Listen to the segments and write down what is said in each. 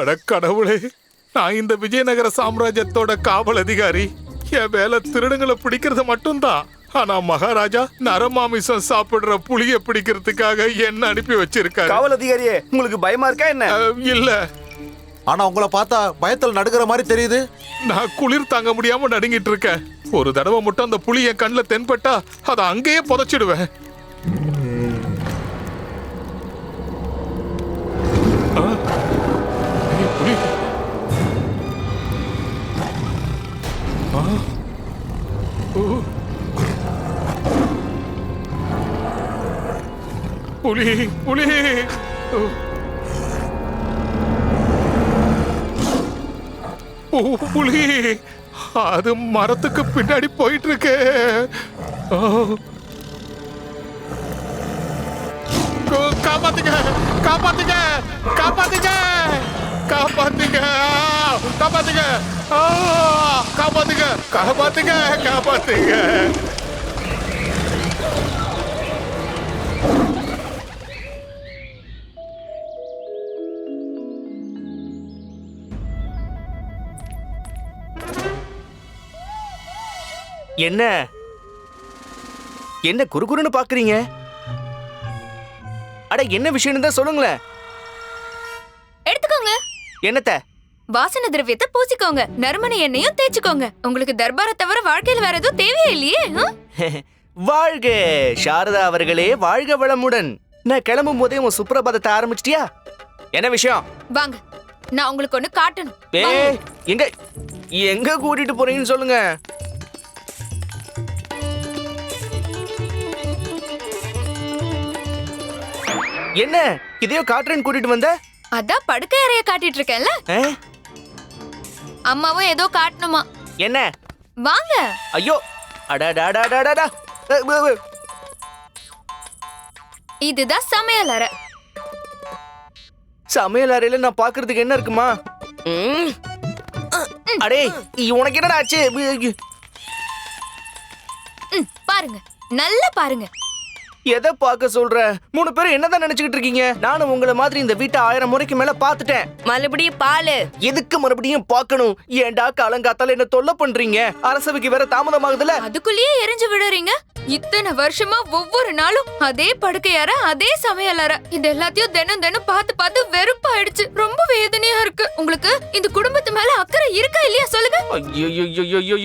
அட கடவுளே நான் இந்த விஜயநகர சாம்ராஜ்யத்தோட காவல் அதிகாரி. என் வேலை திருடங்களை பிடிக்கிறது மட்டும்தான் ஆனா மகாராஜா நரமாமிசம் சாப்பிடுற புளிய பிடிக்கிறதுக்காக என்ன அனுப்பி வச்சிருக்காரு? காவல் அதிகாரியே உங்களுக்கு பயமா இருக்கா என்ன? அஹ், இல்ல. ஆனா உங்களை பார்த்தா பயத்தில் நடுக்கிற மாதிரி தெரியுது. நான் குளிர் தாங்க முடியாம நடுங்கிட்டு இருக்கேன். ஒரு தடவை மட்டும் அந்த புளி என் கண்ணில் தென்பட்டா அதை அங்கேயே புதைச்சிடுவேன். புலி புலி. புலி. அது மரத்துக்கு பின்னாடி போயிட்டு இருக்கு காப்பாத்துங்க காப்பாத்துங்க காப்பாத்துங்க காப்பாத்துங்க காப்பாத்துங்க காப்பாத்துங்க காப்பாத்துங்க காப்பாத்துங்க என்ன? என்ன குறுகுறுன்னு பாக்குறீங்க அட என்ன விஷயம்னு தான் சொல்லுங்களேன். எடுத்துக்கோங்க. என்னத்த? வாசன திரவியத்தை பூசிக்கோங்க. நறுமண எண்ணெயும் தேய்ச்சுக்கோங்க. உங்களுக்கு தர்பாரை தவிர வாழ்க்கையில வேற எதுவும் தேவையே இல்லையே ஆ? வாழ்க! சாரதா அவர்களே வாழ்க வளமுடன். நான் கிளம்பும் போதே உன் சுப்ரபாதத்தை ஆரம்பிச்சிட்டியா? என்ன விஷயம்? வாங்க. நான் உங்களுக்கு ஒண்ணு காட்டணும். ஏய் எங்க எங்க கூட்டிட்டு போறீங்கன்னு சொல்லுங்க. என்ன? இதையோ காட்டுறேன்னு கூட்டிட்டு வந்த? அதான் படுக்கை அறைய காட்டிட்டு இருக்கேன்ல? அம்மாவும் ஏதோ காட்டணுமா? என்ன? வாங்க. ஐயோ! அடாடாடாடாடா அ, உ, உ. இதுதான் சமையல் அறை. சமையல் அறையில நான் பாக்குறதுக்கு என்ன இருக்குமா. அடே உனக்கு என்னடா ஆச்சு? பாருங்க. நல்லா பாருங்க. எதை பார்க்க சொல்ற? மூணு பேரும் என்னதான் நினைச்சுக்கிட்டு இருக்கீங்க? நானும் உங்களை மாதிரி இந்த வீட்டை ஆயிரம் முறைக்கு மேல பார்த்துட்டேன். மறுபடியும் பாலு. எதுக்கு மறுபடியும் பார்க்கணும்? ஏன்டா காலங்காத்தால என்ன தொல்லை பண்றீங்க? அரசவைக்கு வேற தாமதமாகுதுல. அதுக்குள்ளேயே எரிஞ்சு விடுறீங்க. இத்தனை வருஷமா ஒவ்வொரு நாளும் அதே படுக்கை அறை அதே சமையல் அறை இது எல்லாத்தையும் தினம் தினம் பார்த்து பார்த்து வெறுப்பாயிடுச்சு. ரொம்ப வேதனையா இருக்கு. உங்களுக்கு இந்த குடும்பத்து மேல அக்கறை இருக்கா இல்லையா சொல்லுங்க.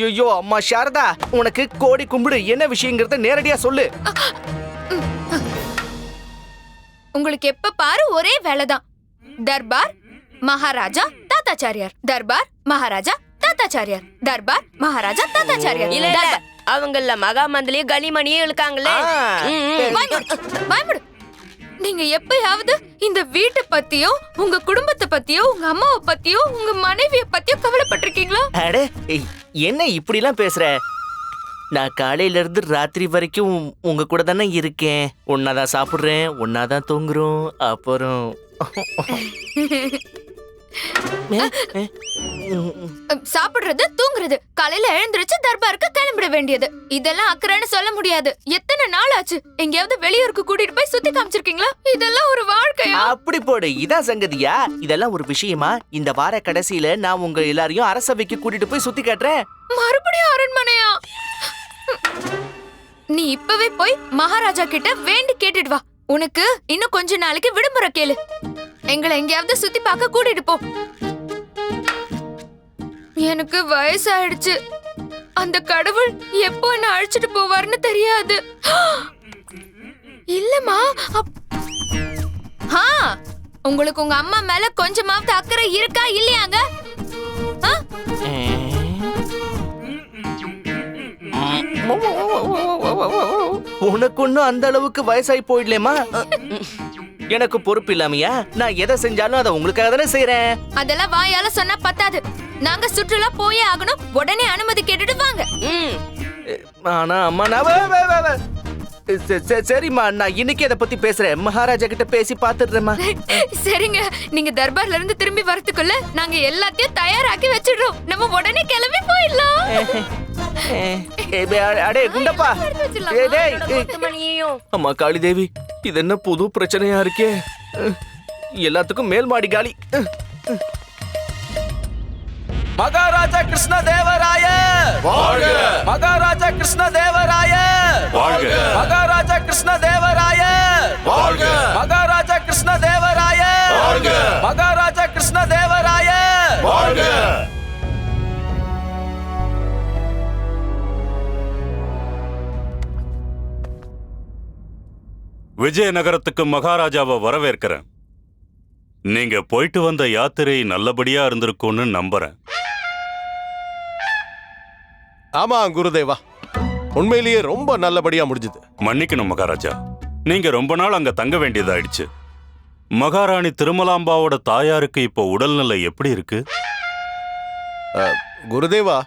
ஐயோ அம்மா சாரதா உனக்கு கோடி கும்பிடு. என்ன விஷயங்கிறத நேரடியா சொல்லு. உங்களுக்கு எப்ப பாரு ஒரே வேலைதான். தர்பார் மகாராஜா தாத்தாச்சாரியார். தர்பார் மகாராஜா தாத்தாச்சாரியார். தர்பார் மகாராஜா தாத்தாச்சாரியார். இல்ல இல்ல. அவங்கள மகாமந்திரியும் கனிமணியும் ம். பயமுடு. நீங்க எப்பயாவது இந்த வீட்டை பத்தியோ உங்க குடும்பத்தை பத்தியோ உங்க அம்மாவை பத்தியோ உங்க மனைவிய பத்தியோ கவலைப்பட்டிருக்கீங்களா? அட என்ன இப்படிலாம் பேசுற? நான் காலையில இருந்து ராத்திரி வரைக்கும் உங்க கூட தானே இருக்கேன். ஒன்னாதான் சாப்பிடுறேன் ஒன்னாதான் தூங்குறோம் அப்புறம் சாப்பிடுறது தூங்குறது. காலையில எழுந்திருச்சு தர்பாருக்கு கிளம்பிட வேண்டியது. இதெல்லாம் அக்கறைன்னு சொல்ல முடியாது. எத்தனை நாள் ஆச்சு? எங்கேயாவது வெளியூருக்கு கூட்டிட்டு போய் சுத்தி காமிச்சிருக்கீங்களா? இதெல்லாம் ஒரு வாழ்க்கையா? அப்படி போடு. இதான் சங்கதியா. இதெல்லாம் ஒரு விஷயமா? இந்த வார கடைசியில நான் உங்க எல்லாரையும் அரசவைக்கு கூட்டிட்டு போய் சுத்தி காட்டுறேன். மறுபடியும் அரண்மனையா? நீ இப்பவே போய் மகாராஜா கிட்ட வேண்டி கேட்டுட்டு வா. உனக்கு இன்னும் கொஞ்ச நாளைக்கு விடுமுறை கேளு. எங்களை எங்கேயாவது சுத்தி பார்க்க கூட்டிட்டு போ. எனக்கு வயசாயிடுச்சு. அந்த கடவுள் எப்போ என்ன அழைச்சிட்டு போவார்னு தெரியாது. இல்லம்மா ஆ உங்களுக்கு உங்க அம்மா மேல கொஞ்சமாவது அக்கறை இருக்கா இல்லையாங்க? உனக்கு ஒன்னும் அந்த அளவுக்கு வயசாகி போயிடலேமா எனக்கு பொறுப்பு இல்லாமையா நான் எதை செஞ்சாலும் அதை உங்களுக்காக தானே செய்யறேன் அதெல்லாம் வாயால சொன்னா பத்தாது நாங்க சுற்றுலா போயே ஆகணும் உடனே அனுமதி கேட்டுட்டு வாங்க ம். ஆனா அம்மா நான் வே- வே- வே- வே. ச- ச- சரிம்மா நான் இன்னைக்கு அதை பத்தி பேசுறேன் மகாராஜா கிட்ட பேசி பாத்துடுறேம்மா சரிங்க நீங்க தர்பார்ல இருந்து திரும்பி வரதுக்குள்ள நாங்க எல்லாத்தையும் தயாராக்கி வச்சிடுறோம் நம்ம உடனே கிளம்பி போயிடலாம் அடே குண்டப்பா. அம்மா காளி தேவி இது என்ன புது பிரச்சனையா இருக்கே? எல்லாத்துக்கும் மேல் மாடி காலி மகாராஜா கிருஷ்ண தேவராய வாழ்க! மகாராஜா கிருஷ்ண தேவராய வாழ்க! மகாராஜா கிருஷ்ண தேவராய வாழ்க! மகாராஜா கிருஷ்ண தேவராய வாழ்க! மகாராஜா கிருஷ்ண தேவராய வாழ்க! விஜயநகரத்துக்கு மகாராஜாவை வரவேற்கிறேன். நீங்க போயிட்டு வந்த யாத்திரை நல்லபடியா இருந்திருக்கும்னு நம்புறேன். ஆமா குருதேவா. உண்மையிலேயே ரொம்ப நல்லபடியா முடிஞ்சது. மன்னிக்கணும் மகாராஜா. நீங்க ரொம்ப நாள் அங்க தங்க வேண்டியதாயிடுச்சு. மகாராணி திருமலாம்பாவோட தாயாருக்கு இப்போ உடல்நிலை எப்படி இருக்கு? குருதேவா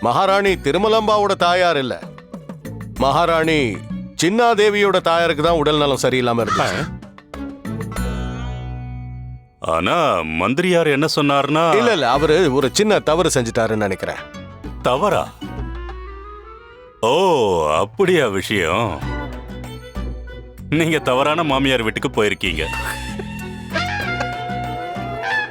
மகாராணி திருமலம்பாவோட தாயார் இல்ல. மகாராணி சின்னாதேவியோட தாயாருக்கு தான் உடல் நலம் சரியில்லாம இருந்துச்சு. ஆனா மந்திரியார் என்ன சொன்னார்னா இல்ல இல்ல அவரு ஒரு சின்ன தவறு செஞ்சுட்டாருன்னு நினைக்கிறேன். தவறா? ஓ அப்படியா விஷயம். நீங்க தவறான மாமியார் வீட்டுக்கு போயிருக்கீங்க.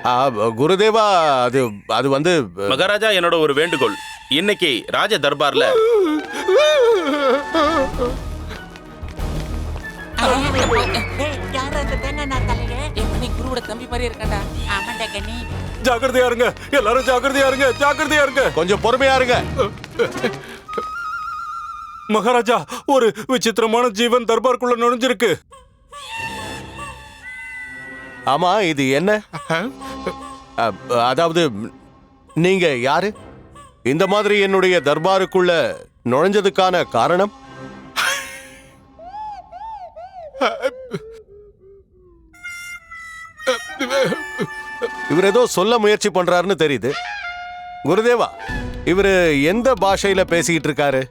ஆ, குருதேவா அது அது வந்து மகாராஜா என்னோட ஒரு வேண்டுகோள். இன்னைக்கு ராஜ தர்பார்ல யார் அந்த தேங்காய் தலையே என் குருவோட தம்பி மாதிரி இருக்கடா ஆமாண்டா கண்ணி ஜாக்கிரதையா இருங்க. எல்லாரும் ஜாக்கிரதையா இருங்க. ஜாக்கிரதையா இருங்க. கொஞ்சம் பொறுமையா இருங்க. மகாராஜா ஒரு விசித்திரமான ஜீவன் தர்பாருக்குள்ள நுழைஞ்சிருக்கு. ஆமா இது என்ன? அ, அதாவது நீங்க யாரு? இந்த மாதிரி என்னுடைய தர்பாருக்குள்ள நுழைஞ்சதுக்கான காரணம்? இவர் ஏதோ சொல்ல முயற்சி பண்றாருன்னு தெரியுது. குருதேவா இவரு எந்த பாஷையில பேசிக்கிட்டு இருக்காரு?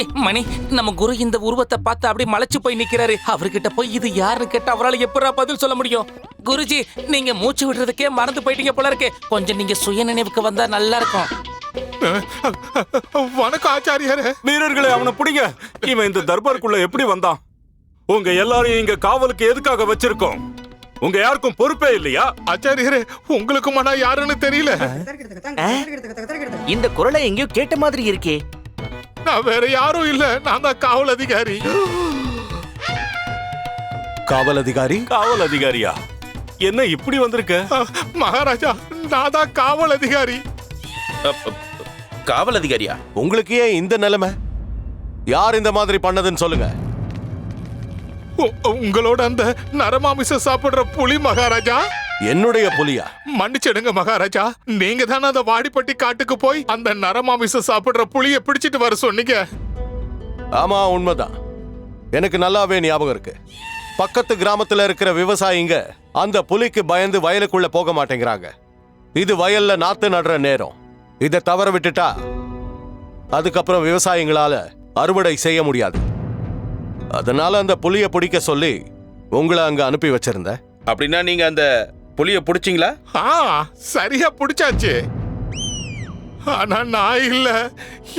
ஏய், மணி நம்ம குரு இந்த உருவத்தை பார்த்து அப்படியே மலைச்சு போய் நிக்கிறாரு. அவர்கிட்ட போய் இது யாருன்னு கேட்டா அவரால் எப்படா பதில் சொல்ல முடியும்? குருஜி நீங்க மூச்சு விடுறதுக்கே மறந்து போயிட்டீங்க போல இருக்கு. கொஞ்சம் நீங்க சுய நினைவுக்கு வந்தா நல்லா இருக்கும். வணக்கம் ஆச்சாரியாரே. வீரர்களே அவனை பிடிங்க. இவன் இந்த தர்பாருக்குள்ள எப்படி வந்தான்? உங்க எல்லாரையும் இங்க காவலுக்கு எதுக்காக வச்சிருக்கோம்? உங்க யாருக்கும் பொறுப்பே இல்லையா? ஆச்சாரியாரே உங்களுக்கு மனா யாருன்னு தெரியல. இந்த குரலை எங்கேயோ கேட்ட மாதிரி இருக்கே. நான் வேற யாரும் இல்ல. நான் தான் காவல் அதிகாரி. காவல் அதிகாரி? காவல் அதிகாரியா? என்ன இப்படி வந்திருக்க? மகாராஜா நான் தான் காவல் அதிகாரி. காவல் அதிகாரியா? உங்களுக்கு ஏன் இந்த நிலைமை? யார் இந்த மாதிரி பண்ணதுன்னு சொல்லுங்க. உங்களோட அந்த நரமாமிசம் சாப்பிடுற புலி மகாராஜா? என்னுடைய புலியா? மன்னிச்சிடுங்க மகாராஜா. நீங்க தானே அந்த வாடிப்பட்டி காட்டுக்கு போய் அந்த நரமாமிசம் சாப்பிடுற புலிய பிடிச்சிட்டு வர சொன்னீங்க. ஆமா உண்மைதான். எனக்கு நல்லாவே ஞாபகம் இருக்கு. பக்கத்து கிராமத்துல இருக்கிற விவசாயிங்க அந்த புலிக்கு பயந்து வயலுக்குள்ள போக மாட்டேங்கிறாங்க. இது வயல்ல நாத்து நடுற நேரம். இதை தவற விட்டுட்டா அதுக்கப்புறம் விவசாயிங்களால அறுவடை செய்ய முடியாது. அதனால அந்த புலிய பிடிக்க சொல்லி உங்களை அங்க அனுப்பி வச்சிருந்தேன் அப்படின்னா நீங்க அந்த புலிய புடிச்சிங்களா? ஆ சரியா பிடிச்சாச்சு. ஆனா நான் இல்ல.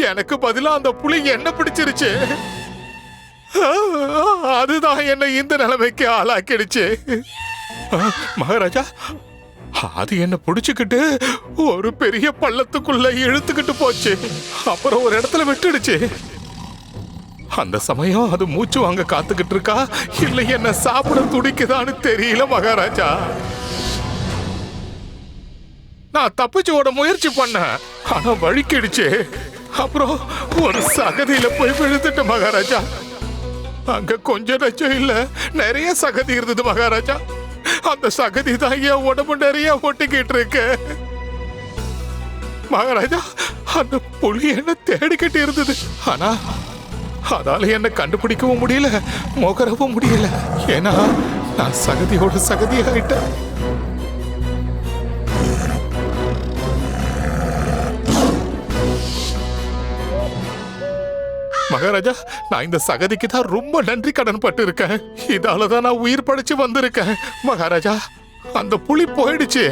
எனக்கு பதிலா அந்த புலி என்ன பிடிச்சிருச்சு? அதுதான் என்ன இந்த நிலைமைக்கு ஆளாக்கிடுச்சு. மகாராஜா அது என்ன பிடிச்சுக்கிட்டு ஒரு பெரிய பள்ளத்துக்குள்ள இழுத்துக்கிட்டு போச்சு. அப்புறம் ஒரு இடத்துல விட்டுடுச்சு. அந்த சமயம் அது மூச்சு வாங்க காத்துக்கிட்டு இருக்கா? இல்லை என்ன சாப்பிட துடிக்குதான்னு தெரியல மகாராஜா. நான் தப்பிச்சு ஓட முயற்சி பண்ணேன். ஆனா வழிக்கிடுச்சு. அப்புறம் ஒரு சகதியில போய் விழுந்துட்டு மகாராஜா. அங்க கொஞ்சம் நச்சம் இல்ல நிறைய சகதி இருந்தது மகாராஜா. அந்த சகதி தான் என் உடம்பு நிறைய ஒட்டிக்கிட்டு இருக்கு. மகாராஜா அந்த புலி என்ன தேடிக்கிட்டு இருந்தது? ஆனா அதால என்ன கண்டுபிடிக்கவும் முடியல முகரவும் முடியல. ஏன்னா நான் சகதியோட சகதி ஆயிட்டேன் மகாராஜா நான் இந்த சகதிக்கு தான் ரொம்ப நன்றி கடன் பட்டு இருக்கேன் இதால தான் நான் உயிர் படைச்சு வந்திருக்கேன். மகாராஜா அந்த புலி போயிடுச்சு.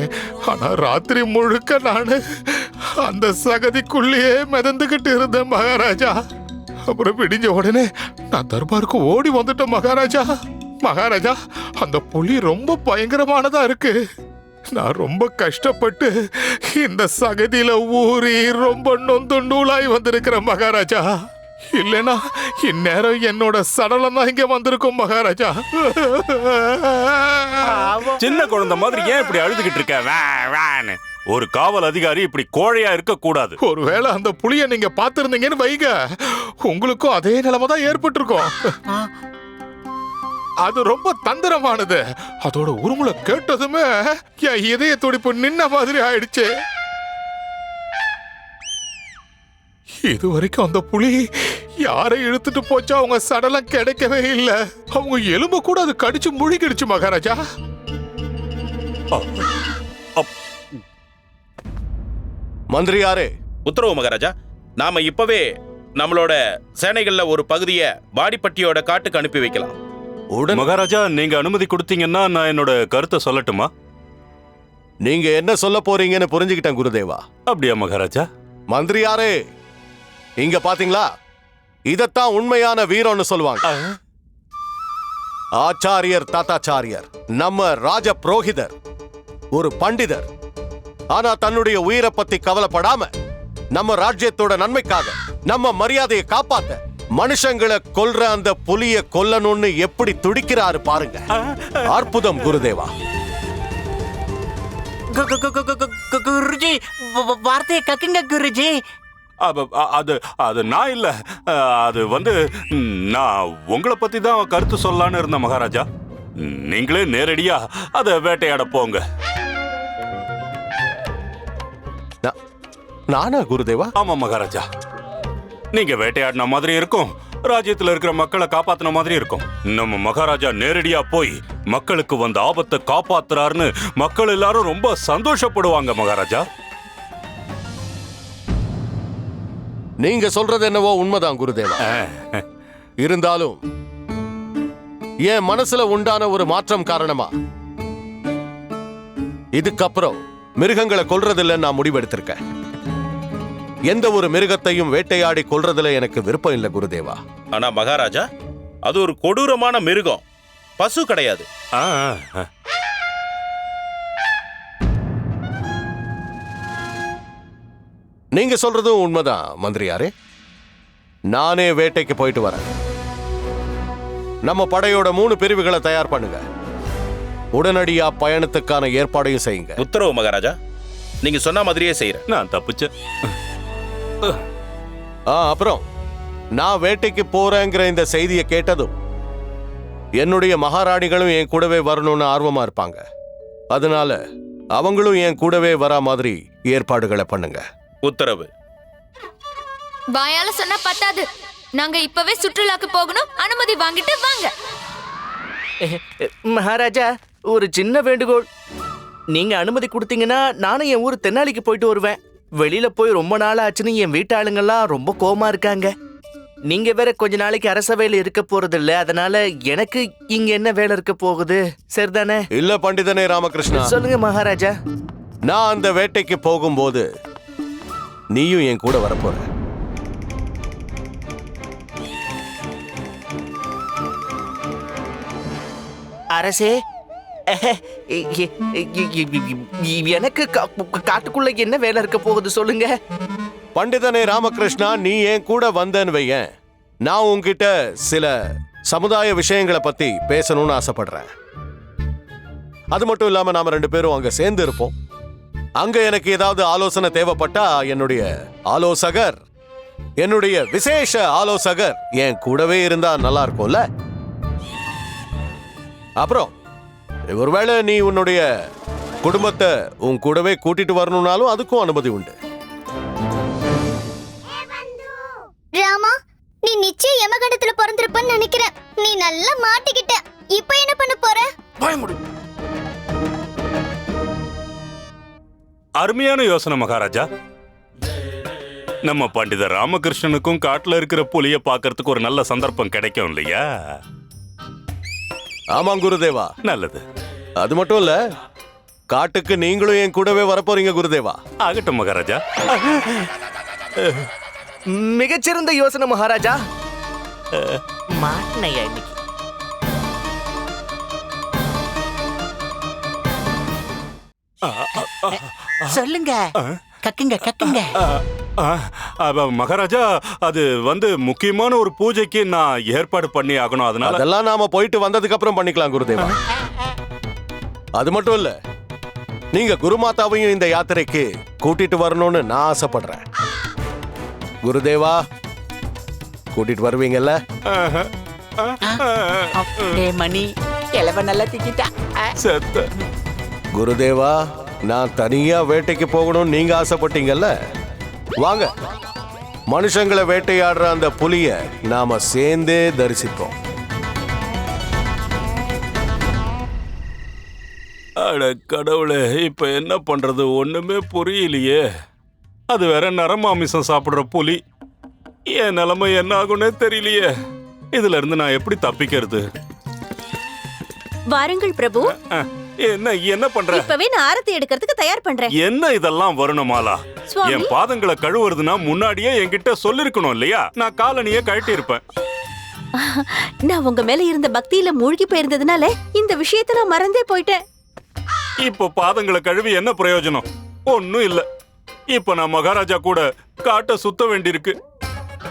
ஆனா ராத்திரி முழுக்க நானு அந்த சகதிக்குள்ளேயே மிதந்துகிட்டு இருந்தேன் மகாராஜா. அப்புறம் விடிஞ்ச உடனே நான் தர்பாருக்கு ஓடி வந்துட்டேன் மகாராஜா. மகாராஜா அந்த புலி ரொம்ப பயங்கரமானதா இருக்கு. நான் ரொம்ப கஷ்டப்பட்டு இந்த சகதியில ஊறி ரொம்ப நொந்து நூலாய் வந்திருக்கிறேன் மகாராஜா. இல்லனா இந்நேரம் என்னோட சடலம் தான் இங்க வந்திருக்கும் மகாராஜா. சின்ன குழந்தை மாதிரி ஏன் இப்படி அழுதுகிட்டு இருக்க? வே, வேன்னு. ஒரு காவல் அதிகாரி இப்படி கோழையா இருக்க கூடாது ஒருவேளை அந்த புலிய நீங்க பாத்திருந்தீங்கன்னு வைங்க. உங்களுக்கும் அதே நிலைமை தான் ஏற்பட்டிருக்கும். அது ரொம்ப தந்திரமானது. அதோட உருமுல கேட்டதுமே என் இதய துடிப்பு நின்ன மாதிரி ஆயிடுச்சு. இது வரைக்கும் அந்த புலி யாரை இழுத்துட்டு போச்சோ அவங்க சடலம் கிடைக்கவே இல்ல. அவங்க எலும்பு கூட அது கடிச்சு முழுகிடுச்சு மகாராஜா. மந்திரியாரே. உத்தரவு மகாராஜா நாம இப்பவே நம்மளோட சேனைகள்ல ஒரு பகுதியை வாடிப்பட்டியோட காட்டுக்கு அனுப்பி வைக்கலாம். உடன் மகாராஜா நீங்க அனுமதி கொடுத்தீங்கன்னா நான் என்னோட கருத்தை சொல்லட்டுமா? நீங்க என்ன சொல்ல போறீங்கன்னு புரிஞ்சுக்கிட்டேன் குருதேவா. அப்படியா மகாராஜா? மந்திரியாரே இங்க பாத்தீங்களா? இதத்தான் உண்மையான வீரம்னு சொல்லுவாங்க. ஆச்சாரியர் தாத்தாச்சாரியர் நம்ம ராஜ புரோகிதர் ஒரு பண்டிதர். ஆனா தன்னுடைய உயிரை பத்தி கவலைப்படாம நம்ம ராஜ்யத்தோட நன்மைக்காக நம்ம மரியாதையை காப்பாத்த மனுஷங்களை கொல்ற அந்த புலிய கொல்லணும்னு எப்படி துடிக்கிறாரு பாருங்க. அற்புதம் குருதேவா. குருஜி வார்த்தையை கக்குங்க குருஜி. அது அது நான் இல்ல. அது வந்து நான் உங்களை பத்தி தான் கருத்து சொல்லலான்னு இருந்தேன் மகாராஜா. நீங்களே நேரடியா அதை வேட்டையாட போங்க. நானா குருதேவா? ஆமா மகாராஜா. நீங்க வேட்டையாடின மாதிரி இருக்கும். ராஜ்யத்துல இருக்கிற மக்களை காப்பாத்தின மாதிரி இருக்கும். நம்ம மகாராஜா நேரடியா போய் மக்களுக்கு வந்த ஆபத்தை காப்பாத்துறாருன்னு மக்கள் எல்லாரும் ரொம்ப சந்தோஷப்படுவாங்க மகாராஜா. நீங்க சொல்றது என்னவோ உண்மைதான் குருதேவா. இருந்தாலும் என் மனசுல உண்டான ஒரு மாற்றம் காரணமா? இதுக்கப்புறம் மிருகங்களை கொல்றதில்ல நான் முடிவெடுத்திருக்கேன். எந்த ஒரு மிருகத்தையும் வேட்டையாடி கொல்றதுல எனக்கு விருப்பம் இல்லை குருதேவா. ஆனா மகாராஜா அது ஒரு கொடூரமான மிருகம். பசு கிடையாது. ஆ, ஆ. நீங்க சொல்றதும் உண்மைதான் மந்திரியாரே. நானே வேட்டைக்கு போயிட்டு வரேன். நம்ம படையோட மூணு பிரிவுகளை தயார் பண்ணுங்க. உடனடியா பயணத்துக்கான ஏற்பாடையும் செய்யுங்க. உத்தரவு மகாராஜா. நீங்க சொன்ன மாதிரியே செய்யறேன் நான் தப்பிச்சேன். ஆ அப்புறம் நான் வேட்டைக்கு போறேங்கிற இந்த செய்தியை கேட்டதும் என்னுடைய மகாராணிகளும் என் கூடவே வரணும்னு ஆர்வமா இருப்பாங்க. அதனால அவங்களும் என் கூடவே வரா மாதிரி ஏற்பாடுகளை பண்ணுங்க. உத்தரவு. வாயால சொன்னா பத்தாது. நாங்க இப்பவே சுற்றுலாக்கு போகணும். அனுமதி வாங்கிட்டு வாங்க. மகாராஜா ஒரு சின்ன வேண்டுகோள். நீங்க அனுமதி கொடுத்தீங்கன்னா நானும் என் ஊர் தென்னாலிக்கு போயிட்டு வருவேன். வெளியில போய் ரொம்ப நாள் ஆச்சுன்னு என் வீட்டாளுங்கெல்லாம் ரொம்ப கோவமா இருக்காங்க. நீங்க வேற கொஞ்ச நாளைக்கு அரசவையில இருக்க போறது இல்ல அதனால எனக்கு இங்க என்ன வேலை இருக்க போகுது? சரிதானே? இல்ல பண்டிதனே ராமகிருஷ்ணா. சொல்லுங்க மகாராஜா. நான் அந்த வேட்டைக்கு போகும்போது நீயும் என் கூட வரப்போற. அரசே எனக்கு கா- காட்டுக்குள்ள என்ன வேலை இருக்க போகுது சொல்லுங்க பண்டிதனே ராமகிருஷ்ணா நீ என் கூட வந்தேன்னு வையேன் நான் உங்ககிட்ட சில சமுதாய விஷயங்களை பத்தி பேசணும்னு ஆசைப்படுறேன் அது மட்டும் இல்லாம நாம ரெண்டு பேரும் அங்க சேர்ந்து இருப்போம் அங்க எனக்கு ஏதாவது ஆலோசனை தேவைப்பட்டா என்னுடைய ஆலோசகர் என்னுடைய விசேஷ ஆலோசகர் என் கூடவே இருந்தா நல்லா இருக்கும்ல அப்புறம் ஒருவேளை நீ உன்னுடைய குடும்பத்தை உன் கூடவே கூட்டிட்டு வரணும்னாலும் அதுக்கும் அனுமதி உண்டு. ராமா நீ நிச்சயம் யமகண்டத்துல பிறந்திருப்பன்னு நினைக்கிறேன். நீ நல்லா மாட்டிக்கிட்ட. இப்போ என்ன பண்ண போற? அருமையான யோசனை மகாராஜா. நம்ம பண்டிதர் ராமகிருஷ்ணனுக்கும் காட்டுல இருக்கிற புலிய பார்க்கறதுக்கு ஒரு நல்ல சந்தர்ப்பம் கிடைக்கும் இல்லையா ஆமாம் குருதேவா. நல்லது. அது மட்டும் இல்ல காட்டுக்கு நீங்களும் என் கூடவே வரப்போறீங்க குருதேவா. ஆகட்டும் மகாராஜா. மிகச்சிறந்த யோசனை மகாராஜா. மாட்டினையா இன்னைக்கு? சொல்லுங்க. கக்குங்க கக்குங்க. மகாராஜா அது வந்து முக்கியமான ஒரு பூஜைக்கு நான் ஏற்பாடு பண்ணி ஆகணும். அதனால அதெல்லாம் நாம போயிட்டு வந்ததுக்கு அப்புறம் பண்ணிக்கலாம் குருதேவா. அது மட்டும் இல்ல நீங்க குருமாதாவையும் இந்த யாத்திரைக்கு கூட்டிட்டு வரணும்னு நான் ஆசைப்படுறேன். குருதேவா கூட்டிட்டு வருவீங்கல்ல? மணி கிழவ நல்லா திக்கிட்டா செத்த. குருதேவா நான் தனியா வேட்டைக்கு போகணும்னு நீங்க ஆசைப்பட்டீங்கல்ல? வாங்க. மனுஷங்களை வேட்டையாடுற அந்த புலிய நாம சேர்ந்தே தரிசிப்போம். அட கடவுளே இப்ப என்ன பண்றது? ஒண்ணுமே புரியலையே. அது வேற நரமாமிசம் சாப்பிடுற புலி. என் நிலைமை என்ன ஆகும்னே தெரியலையே. இதுல இருந்து நான் எப்படி தப்பிக்கிறது? வாருங்கள் பிரபு. என்ன என்ன பண்ற? இப்பவே நான் ஆரத்தி எடுக்கிறதுக்கு தயார் பண்றேன். என்ன இதெல்லாம் வரணுமாலா. என் பாதங்களை கழுவுறதுனா முன்னாடியே என்கிட்ட சொல்லிருக்கணும் இல்லையா? நான் காலனியே கழட்டி இருப்பேன் நான் உங்க மேல இருந்த பக்தியில மூழ்கி போயிருந்ததுனால இந்த விஷயத்தை நான் மறந்தே போயிட்டேன். இப்போ பாதங்களை கழுவி என்ன பிரயோஜனம்? ஒன்னும் இல்ல. இப்ப நான் மகாராஜா கூட காட்ட சுத்த வேண்டியிருக்கு.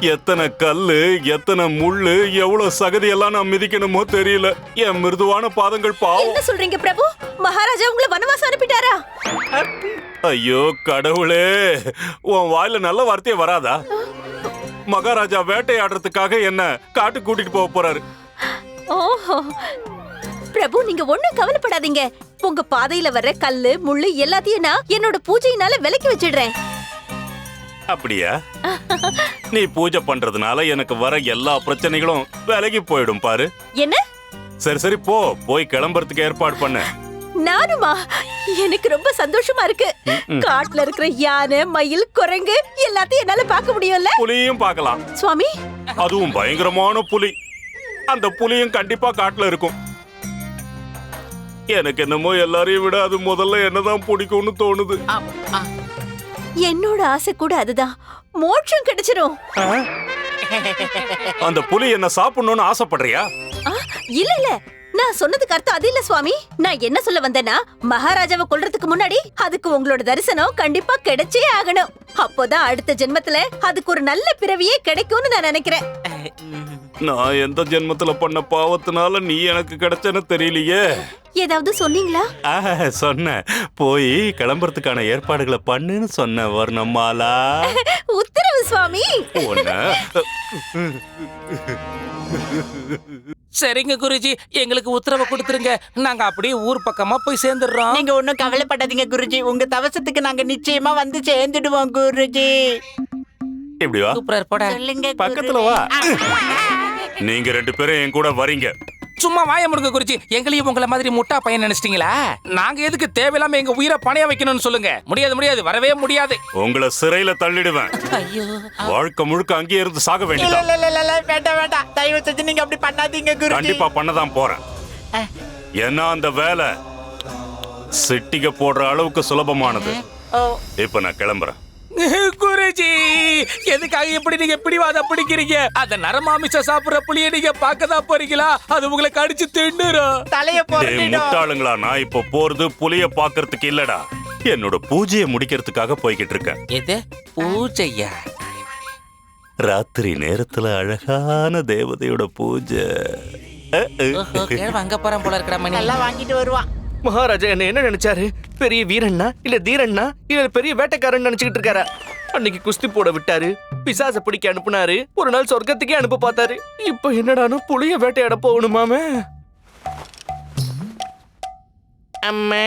எத்தனை கல்லு எத்தனை முள்ளு எவ்வளவு சகதி எல்லாம் நான் மிதிக்கணுமோ தெரியல. என் மிருதுவான பாதங்கள் பாவம். என்ன சொல்றீங்க பிரபு? மகாராஜா உங்களை வனவாசம் அனுப்பிட்டாரா? ஐயோ கடவுளே. உன் வாயில நல்ல வார்த்தையே வராதா? மகாராஜா வேட்டையாடுறதுக்காக என்ன காட்டு கூட்டிட்டு போக போறாரு. ஓஹோ. பிரபு நீங்க ஒண்ணும் கவலைப்படாதீங்க. உங்க பாதையில வர்ற கல்லு முள்ளு எல்லாத்தையும் நான் என்னோட பூஜையினால விலக்கி வச்சிடுறேன். அப்படியா? நீ பூஜை பண்றதுனால எனக்கு வர எல்லா பிரச்சனைகளும் விலகி போயிடும் பாரு. என்ன? சரி சரி போ. போய் கிளம்புறதுக்கு ஏற்பாடு பண்ண. நானுமா? எனக்கு ரொம்ப சந்தோஷமா இருக்கு. காட்டுல இருக்கிற யானை மயில் குரங்கு எல்லாத்தையும் என்னால பார்க்க முடியும்ல? புலியும் பார்க்கலாம். சுவாமி? அதுவும் பயங்கரமான புலி. அந்த புலியும் கண்டிப்பா காட்டுல இருக்கும். எனக்கு என்னமோ எல்லாரையும் விட அது முதல்ல என்னதான் பிடிக்கும்னு தோணுது. என்னோட ஆசை கூட அதுதான். மோட்சம் கிடைச்சிரும். அந்த புலி என்ன சாப்பிடணும்னு ஆசைப்படுறியா? இல்ல இல்ல. நான் சொன்னதுக்கு அர்த்தம் அது இல்ல சுவாமி. நான் என்ன சொல்ல வந்தேன்னா மகாராஜாவை கொல்றதுக்கு முன்னாடி அதுக்கு உங்களோட தரிசனம் கண்டிப்பா கிடைச்சே ஆகணும். அப்போதான் அடுத்த ஜென்மத்துல அதுக்கு ஒரு நல்ல பிறவியே கிடைக்கும்னு நான் நினைக்கிறேன். நான் எந்த ஜென்மத்துல பண்ண பாவத்தினால நீ எனக்கு கிடைச்சேன்னு தெரியலையே. ஏதாவது சொன்னீங்களா? ஆஹ், சொன்னேன். போய் கிளம்புறதுக்கான ஏற்பாடுகளை பண்ணுன்னு சொன்ன வர்ணமாலா. உத்தரவு சுவாமி. சரிங்க குருஜி. எங்களுக்கு உத்தரவு கொடுத்துருங்க. நாங்க அப்படியே ஊர் பக்கமா போய் சேர்ந்துடுறோம். நீங்க ஒண்ணும் கவலைப்படாதீங்க குருஜி. உங்க தவசத்துக்கு நாங்க நிச்சயமா வந்து சேர்ந்துடுவோம் குருஜி. இப்படி வா. சூப்பரா இருப்போட. சொல்லுங்க பக்கத்துல வா. நீங்க ரெண்டு பேரும் என் கூட வரீங்க. சும்மா வாய முடுங்க குருஜி எங்களையும் உங்களை மாதிரி முட்டா பையன் நினைச்சிட்டீங்களா? நாங்க எதுக்கு தேவையில்லாம எங்க உயிரை பணைய வைக்கணும்னு சொல்லுங்க. முடியாது முடியாது. வரவே முடியாது. உங்களை சிறையில தள்ளிடுவேன். ஐயோ. வாழ்க்கை முழுக்க அங்கேயே இருந்து சாக இல்ல வேண்டியதான் இல்ல இல்ல, இல்ல இல்ல வேண்டாம் வேண்டாம். தயவு செஞ்சு நீங்க அப்படி பண்ணாதீங்க குருஜி. கண்டிப்பா பண்ணதான் போறேன். ஏன்னா அந்த வேலை சிட்டிக போடுற அளவுக்கு சுலபமானது. ஓ இப்ப நான் கிளம்புறேன். குருஜி எதுக்காக இப்படி நீங்க பிடிவாத பிடிக்கிறீங்க? அந்த நரமாமிச சாப்பிடுற புளிய நீங்க பார்க்கதான் போறீங்களா? அது உங்களை கடிச்சு தின்னுரும். தலைய முட்டாளுங்களா? நான் இப்ப போறது புலிய பாக்குறதுக்கு இல்லடா. என்னோட பூஜையை முடிக்கிறதுக்காக போய்கிட்டு இருக்கேன். எது? பூஜையா? ராத்திரி நேரத்துல அழகான தேவதையோட பூஜை. அங்க போறான் போல இருக்கிற மணி. நல்லா வாங்கிட்டு வருவான். மகாராஜா என்ன என்ன நினைச்சாரு? பெரிய வீரன்னா? இல்ல தீரன்னா? இல்ல பெரிய வேட்டைக்காரன் நினைச்சுக்கிட்டு இருக்காரா? அன்னைக்கு குஸ்தி போட விட்டாரு. பிசாச பிடிக்க அனுப்புனாரு. ஒரு நாள் சொர்க்கத்துக்கே அனுப்ப பார்த்தாரு. இப்போ என்னடானு புளிய வேட்டையாட போகணுமாமே? அம்மா.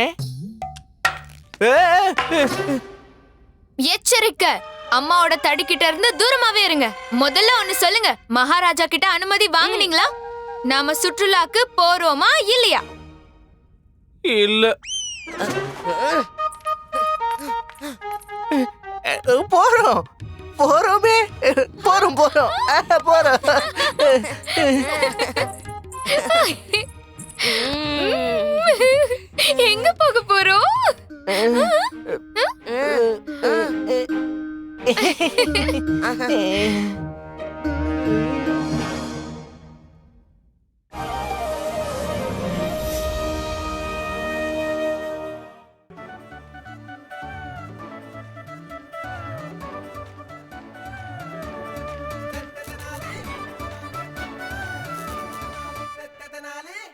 எச்சரிக்கை. அம்மாவோட தடிக்கிட்ட இருந்து தூரமாவே இருங்க. முதல்ல ஒண்ணு சொல்லுங்க. மகாராஜா கிட்ட அனுமதி வாங்குனீங்களா? நாம சுற்றுலாக்கு போறோமா இல்லையா? இல்ல. போறோம். போறோமே. போறோம் போறோம். போறோம். எங்க போக போறோம்? ஆ.